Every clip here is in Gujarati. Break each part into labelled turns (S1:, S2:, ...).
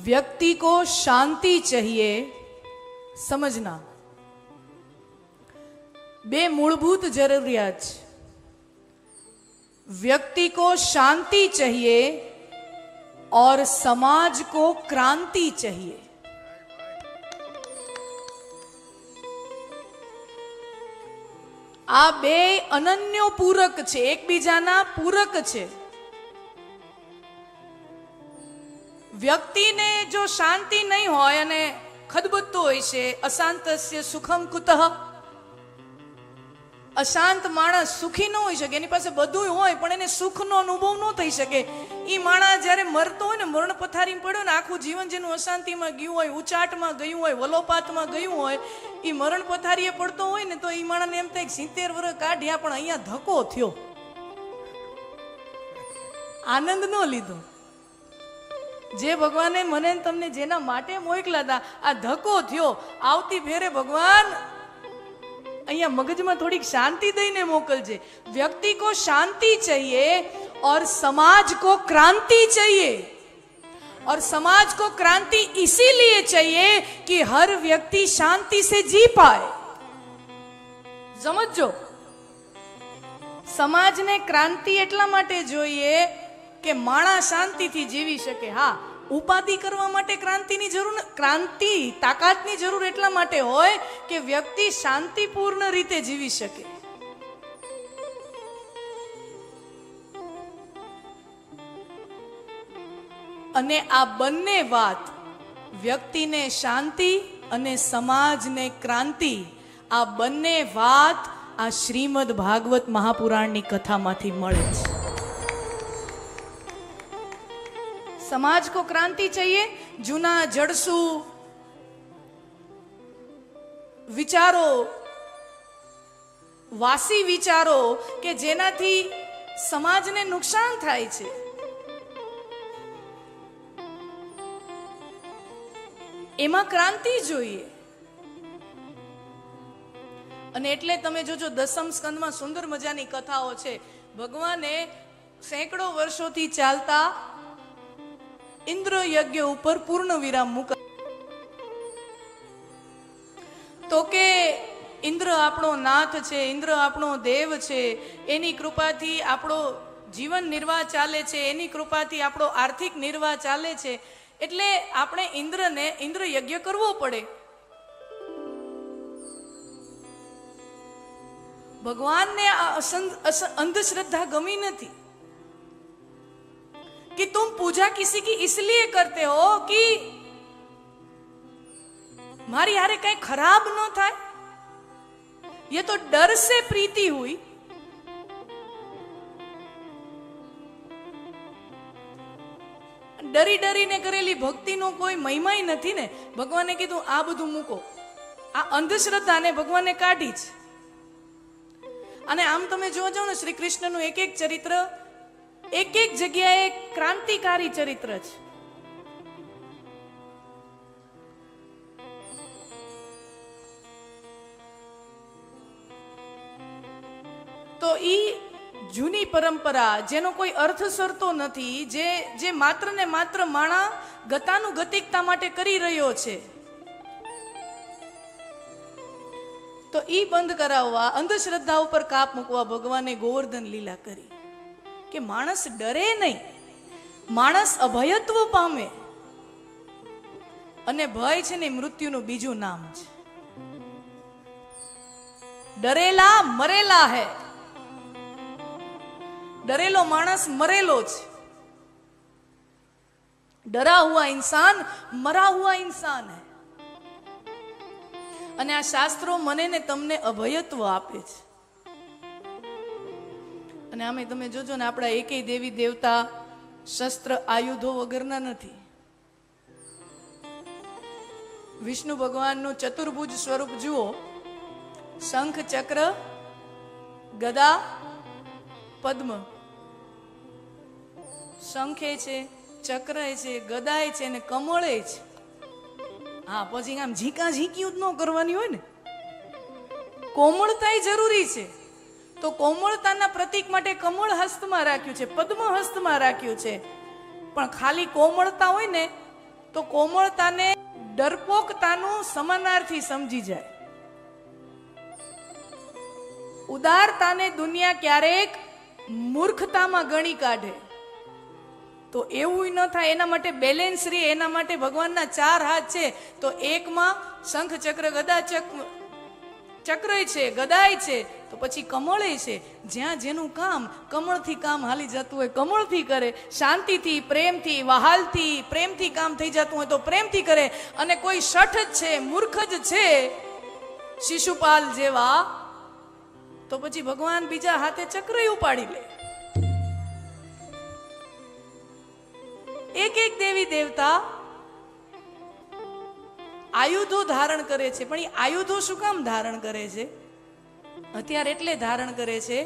S1: व्यक्ति को शांति चाहिए समझना બે મૂળભૂત જરૂરિયાત છે व्यक्ति को शांति चाहिए और समाज को क्रांति चाहिए આ બે અનન્ય પૂરક છે એકબીજાના પૂરક છે વ્યક્તિને જો શાંતિ નહીં હોય અને ખદબદતો હોય છે, અશાંતસ્ય સુખમ કુતઃ. અશાંત માણસ સુખી ન હોઈ શકે, એની પાસે બધું હોય, પણ એને સુખનો અનુભવ ન થઈ શકે. એ માણસ જ્યારે મરતો હોય ને, મરણ પથારી પડ્યો ને, આખું જીવન જેનું અશાંતિમાં ગયું હોય, ઉચાટમાં ગયું હોય, વલોપાતમાં ગયું હોય એ મરણ પથારીએ પડતો હોય ને, તો એ માણસને એમ થાય સિત્તેર વર્ષ કાઢ્યા, પણ અહીંયા ધક્કો થયો. આનંદ ન લીધો. જે ભગવાને મને તમને જેના માટે મોકલ્યા હતા આ ધક્કો થયો. આવતી ફેરે ભગવાન અહીંયા મગજમાં થોડીક શાંતિ દઈને મોકલજે. વ્યક્તિ કો શાંતિ ચાહીએ ઓર સમાજ કો ક્રાંતિ ચાહીએ. ઓર સમાજ કો ક્રાંતિ इसीलिए चाहिए કે હર વ્યક્તિ શાંતિ સે જી પાય. સમજજો? સમાજને ક્રાંતિ એટલા માટે જોઈએ કે માણસ શાંતિથી જીવી શકે. હા, ઉપાધિ કરવા માટે ક્રાંતિની જરૂર ક્રાંતિ, તાકાતની જરૂર એટલા માટે હોય કે વ્યક્તિ શાંતિપૂર્ણ રીતે જીવી શકે. અને આ બંને વાત, વ્યક્તિને શાંતિ અને સમાજને ક્રાંતિ, આ બંને વાત આ શ્રીમદ ભાગવત મહાપુરાણની કથામાંથી મળે છે. समाज को क्रांति चाहिए जूना जड़सू વિચારો વાસી વિચારો કે જેનાથી સમાજને નુકસાન થાય છે એમાં ક્રાંતિ જોઈએ અને એટલે તમે જોજો દસમ સ્કંદમાં સુંદર મજાની કથાઓ છે ભગવાને સેંકડો વર્ષોથી ચાલતા ઇન્દ્ર યજ્ઞ ઉપર પૂર્ણ વિરામ મૂક. તો કે ઇન્દ્ર આપણો નાથ છે, ઇન્દ્ર આપણો દેવ છે, એની કૃપાથી આપણો જીવન નિર્વાહ ચાલે છે, એની કૃપાથી આપણો આર્થિક નિર્વાહ ચાલે છે, એટલે આપણે ઇન્દ્રને ઇન્દ્ર યજ્ઞ કરવો પડે. ભગવાનને અંધશ્રદ્ધા ગમી નથી. कि तुम पूजा किसी की इसलिए करते हो कि मारी यारे कहीं खराब न થાય ये तो डर से प्रीति हुई ડરી ડરીને કરેલી ભક્તિનો કોઈ મહિમાય નથી ને ભગવાને કીધું આ બધું મૂકો આ અંધશ્રદ્ધાને ભગવાને કાઢી છે અને આમ તમે જોજો ને શ્રી કૃષ્ણનું એક એક ચરિત્ર એક એક જગ્યાએ ક્રાંતિકારી ચરિત્ર છે. તો ઈ જૂની પરંપરા, જેનો કોઈ અર્થ સરતો નથી, જે જે માત્ર ને માત્ર માણા ગતાનુગતિકતા માટે કરી રહ્યો છે. તો ઈ બંધ કરાવવા, અંધશ્રદ્ધા ઉપર કાપ મૂકવા ભગવાને ગોવર્ધન લીલા કરી. કે માણસ ડરે નહીં. માણસ અભયત્વ પામે. અને ભય છે ને મૃત્યુનું બીજું નામ છે. ડરેલા મરેલા હે. ડરેલો માણસ મરેલો છે. ડરા હુઆ ઇન્સાન મરા હુઆ ઇન્સાન હે. અને આ શાસ્ત્રો મને ને તમને અભયત્વ આપે છે. અને આમે તમે જોજો ને આપણા એકેય દેવી દેવતા શસ્ત્ર આયુધો વગરના નથી. વિષ્ણુ ભગવાનનું ચતુર્ભુજ સ્વરૂપ જુઓ. શંખ, ચક્ર, ગદા, પદ્મ. શંખે છે ચક્ર છે ગદાય છે ને કમળે છે. હા, પછી આમ ઝીકા ઝીક્યું જ ન કરવાની હોય ને? કોમળતા જરૂરી છે. તો કોમળતાના પ્રતીક માટે કમળ હસ્તમાં રાખ્યું છે, પદ્મ હસ્તમાં રાખ્યું છે. પણ ખાલી કોમળતા હોય ને, તો કોમળતાને ડરપોકતાનું સમાનાર્થી સમજી જાય. ઉદારતાને દુનિયા ક્યારેક મૂર્ખતામાં ગણી કાઢે. તો એવું ન થાય, એના માટે બેલેન્સ રહે, એના માટે ભગવાનના ચાર હાથ છે. તો એકમાં શંખ ચક્ર ગદા ચક્ર ચક્રય છે, ગદાય છે, તો પછી કમળે છે. જ્યાં જેનું કામ કમળથી કામ હાલી જતું હોય, કમળથી કરે. શાંતિથી, પ્રેમથી, વહાલથી, પ્રેમથી કામ થઈ જતું હોય તો પ્રેમથી કરે. અને કોઈ શઠ જ છે, મૂર્ખ જ છે, શિશુપાલ જેવા, તો પછી ભગવાન બીજા હાથે ચક્રય ઉપાડી લે. એક એક દેવી દેવતા આયુધો ધારણ કરે છે. પણ એ આયુધો શું કામ ધારણ કરે છે? હથિયાર એટલે ધારણ કરે છે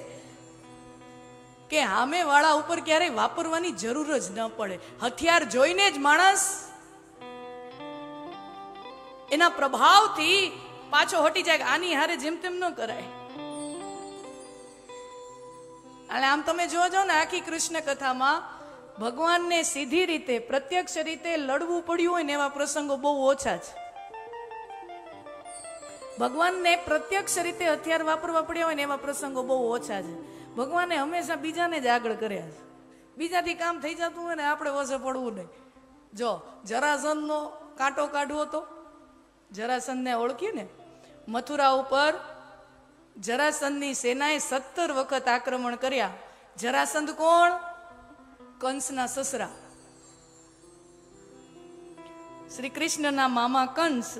S1: કે હામે વાળા ઉપર ક્યારેય વાપરવાની જરૂર જ ન પડે. હથિયાર જોઈને જ માણસ એના પ્રભાવથી પાછો હટી જાય આની હારે જેમ તેમ ન કરાય. અને આમ તમે જોજો ને આખી કૃષ્ણ કથામાં ભગવાનને સીધી રીતે, પ્રત્યક્ષ રીતે લડવું પડ્યું હોય ને એવા પ્રસંગો બહુ ઓછા છે. ભગવાનને પ્રત્યક્ષ રીતે હથિયાર વાપરવા પડ્યા હોય ને એવા પ્રસંગો બહુ ઓછા છે. ભગવાને હંમેશા બીજાને જ આગળ કર્યા છે. બીજાથી કામ થઈ જતું હોય ને આપણે વસે પડવું નહીં. જો જરાસંધનો કાંટો કાઢવો તો? જરાસંધને ઓળખી ને? મથુરા ઉપર જરાસંધની સેનાએ સત્તર વખત આક્રમણ કર્યા. જરાસંધ કોણ? કંસના સસરા. શ્રી કૃષ્ણના મામા કંસ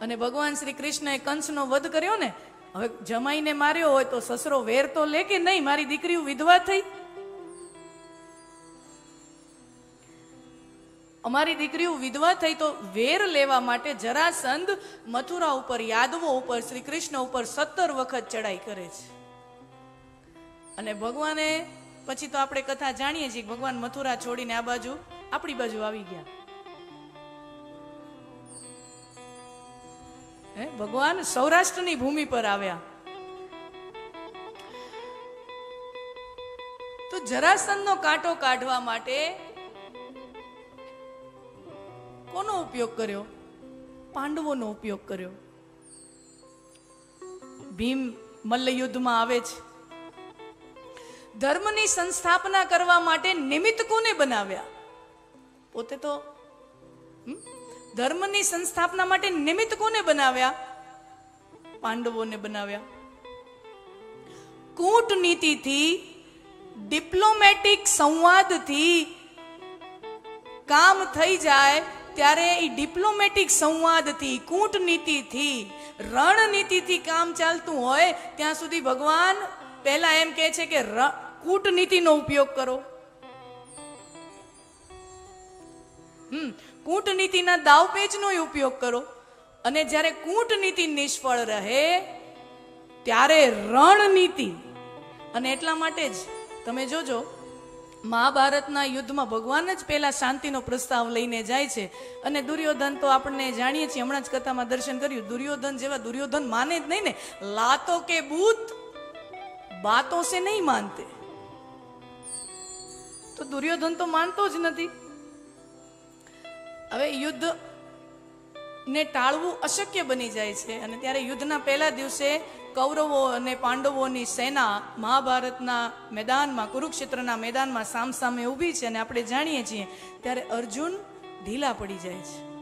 S1: અને ભગવાન શ્રી કૃષ્ણએ કંસનો વધ કર્યો ને, હવે જમાઈને માર્યો હોય તો સસરો વેર તો લે કે નહીં? મારી દીકરીઓ વિધવા થઈ. અમારી દીકરીઓ વિધવા થઈ તો વેર લેવા માટે જરાસંધ મથુરા ઉપર, યાદવો ઉપર, શ્રી કૃષ્ણ ઉપર સત્તર વખત ચડાઈ કરે છે. અને ભગવાને, પછી તો આપણે કથા જાણીએ છીએ ભગવાન મથુરા છોડીને આ બાજુ, આપણી બાજુ આવી ગયા. ભગવાન સૌરાષ્ટ્રની ભૂમિ પર આવ્યા. તો જરાસંધનો કાંટો કાઢવા માટે કોનો ઉપયોગ કર્યો? પાંડવોનો ઉપયોગ કર્યો. ભીમ મલ્લયુદ્ધમાં આવે છે. ધર્મની સંસ્થાપના કરવા માટે નિમિત્ત કોને બનાવ્યા? પોતે તો? ધર્મની સંસ્થાપના માટે નિમિત્ત કોને બનાવ્યા? પાંડવોને બનાવ્યા. કૂટનીતિથી ડિપ્લોમેટિક સંવાદથી કામ થઈ જાય ત્યારે એ ડિપ્લોમેટિક સંવાદથી, કૂટનીતિથી, રણનીતિથી કામ ચાલતું હોય ત્યાં સુધી ભગવાન પહેલા એમ કહે છે કે કૂટનીતિનો ઉપયોગ કરો. હમ કૂટનીતિના દાવપેચનો ઉપયોગ કરો. અને જ્યારે કૂટનીતિ નિષ્ફળ રહે, ત્યારે રણનીતિ. અને એટલા માટે જ તમે જોજો, મહાભારતના યુદ્ધમાં ભગવાન જ પહેલા શાંતિનો પ્રસ્તાવ લઈને જાય છે. અને દુર્યોધન તો આપણને જાણીએ છીએ, હમણાં જ કથામાં દર્શન કર્યું, દુર્યોધન જેવા દુર્યોધન માને જ નહીં ને. લાતો કે બૂત, બાતો સે નહીં માનતે. તો દુર્યોધન તો માનતો જ નથી. હવે યુદ્ધ ને ટાળવું અશક્ય બની જાય છે. અને ત્યારે યુદ્ધના પહેલા દિવસે કૌરવો અને પાંડવોની સેના મહાભારતના મેદાનમાં, કુરુક્ષેત્રના મેદાનમાં સામસામે ઊભી છે અને આપણે જાણીએ છીએ ત્યારે અર્જુન ઢીલા પડી જાય છે.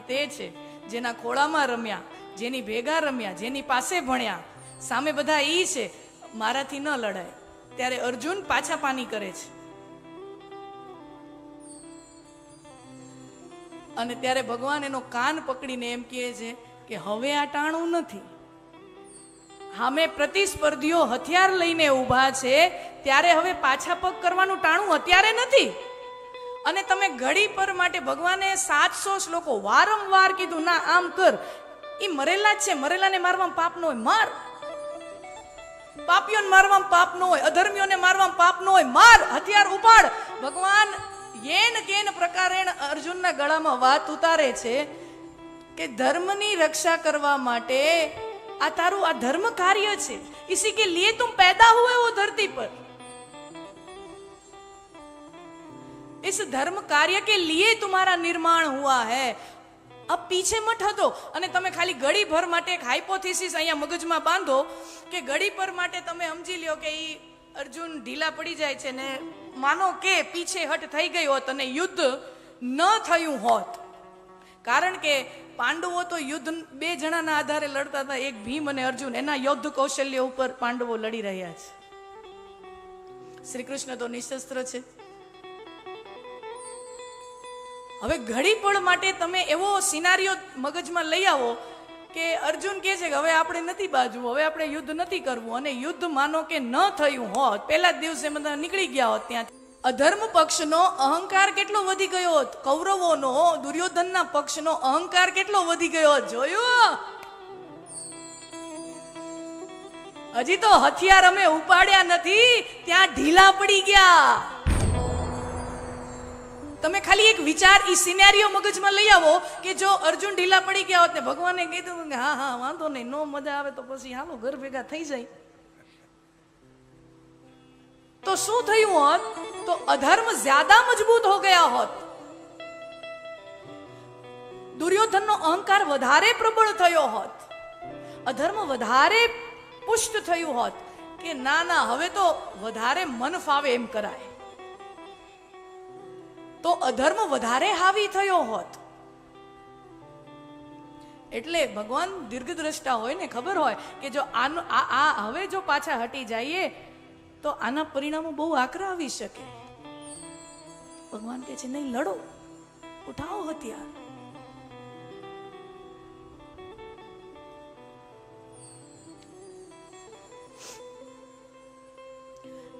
S1: તે છે જેના ખોળામાં રમ્યા, જેની ભેગા રમ્યા, જેની પાસે ભણ્યા. સામે બધા ઈ છે, મારાથી ન લડાય. ત્યારે અર્જુન પાછા પાની કરે છે. અને ત્યારે ભગવાન એનો કાન પકડીને એમ કહે છે કે હવે આ ટાણું નથી. હામે પ્રતિસ્પર્ધીઓ હથિયાર લઈને ઊભા છે, ત્યારે હવે પાછા પગ કરવાનું ટાણું અત્યારે નથી. અને તમે ઘડી પર માટે ભગવાને સાતસો શ્લોકો વારંવાર કીધું, ના, આમ કર. એ મરેલા જ છે, મરેલાને મારવામાં પાપ ન હોય, માર. પાપીઓને મારવામાં પાપ ન હોય, અધર્મીઓને મારવામાં પાપ ન હોય, માર. હથિયાર ઉપાડ. ભગવાન યેન કેન પ્રકારેણ અર્જુનના ગળામાં વાત ઉતારે છે કે ધર્મની રક્ષા કરવા માટે આ તારું આ ધર્મ કાર્ય છે. ઇસી કે લીએ તું પેદા હુએ હો ધરતી પર? इस ધર્મ કાર્ય કે લીએ તમારા નિર્માણ હુઆ હે? અબ પીછે મઠ હતો અને તમે ખાલી ગળી ભર માટે એક હાઇપોથિસિસ અહીંયા મગજમાં બાંધો કે ગળી પર માટે તમે સમજી લ્યો કે એ અર્જુન ઢીલા પડી જાય છે ને માનો કે પીછે હટ થઈ ગઈ હોત અને યુદ્ધ ન થયું હોત. કારણ કે પાંડવો તો યુદ્ધ બે જણાના આધારે લડતા હતા, એક ભીમ અને અર્જુન. એના યુદ્ધ કૌશલ્ય ઉપર પાંડવો લડી રહ્યા છે. શ્રી કૃષ્ણ તો નિશસ્ત્ર છે. હવે ઘડી પળ માટે તમે એવો સિનારીઓ મગજમાં લઈ આવો કે અર્જુન કહે છે કે હવે આપણે નથી બાજવું, હવે આપણે યુદ્ધ નથી કરવું અને યુદ્ધ માનો કે ન થયું હોત, પહેલા જ દિવસે બધા નીકળી ગયા હોત ત્યાં અધર્મ પક્ષનો અહંકાર કેટલો વધી ગયો હોત? કૌરવોનો, દુર્યોધનના પક્ષનો અહંકાર કેટલો વધી ગયો હોત? જોયું? હજી તો હથિયાર અમે ઉપાડ્યા નથી, ત્યાં ઢીલા પડી ગયા. તમે ખાલી એક વિચાર એ સિનેરિયો મગજમાં લઈ આવો કે જો અર્જુન ઢીલા પડી ગયા હોત ને ભગવાને કીધું કે હા હા, વાંધો નહીં, નો મજા આવે તો પછી હાલો ઘર ભેગા થઈ જાય. તો શું થયું હોત? તો અધર્મ જ્યાદા મજબૂત હો ગયા હોત. દુર્યોધનનો અહંકાર વધારે પ્રબળ થયો હોત. અધર્મ વધારે પુષ્ટ થયું હોત કે ના ના, હવે તો વધારે મન ફાવે એમ કરાય. તો અધર્મ વધારે હાવી થયો હોત. એટલે ભગવાન દીર્ઘદ્રષ્ટા હોય ને, ખબર હોય કે જો આનું આ આ હવે જો પાછા હટી જઈએ, તો આના પરિણામો બહુ આકરા આવી શકે. ભગવાન કહે છે, નહીં, લડો. ઉઠાવો હથિયાર.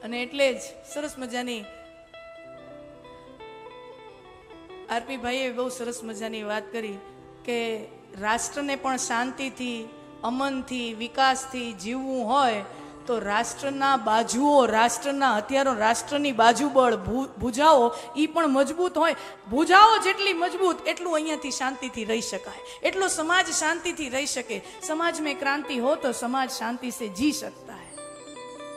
S1: અને એટલે જ સરસ મજાની આરપી ભાઈએ બહુ સરસ મજાની વાત કરી કે રાષ્ટ્રને પણ શાંતિથી, અમનથી, વિકાસથી જીવવું હોય તો રાષ્ટ્રના બાજુઓ, રાષ્ટ્રના હથિયારો, રાષ્ટ્રની બાજુબળ ભુ- ભુજાઓ એ પણ મજબૂત હોય. ભુજાઓ જેટલી મજબૂત, એટલું અહીંયાથી શાંતિથી રહી શકાય. એટલો સમાજ શાંતિથી રહી શકે. સમાજ મેં ક્રાંતિ હો તો સમાજ શાંતિ સે જી શકતા.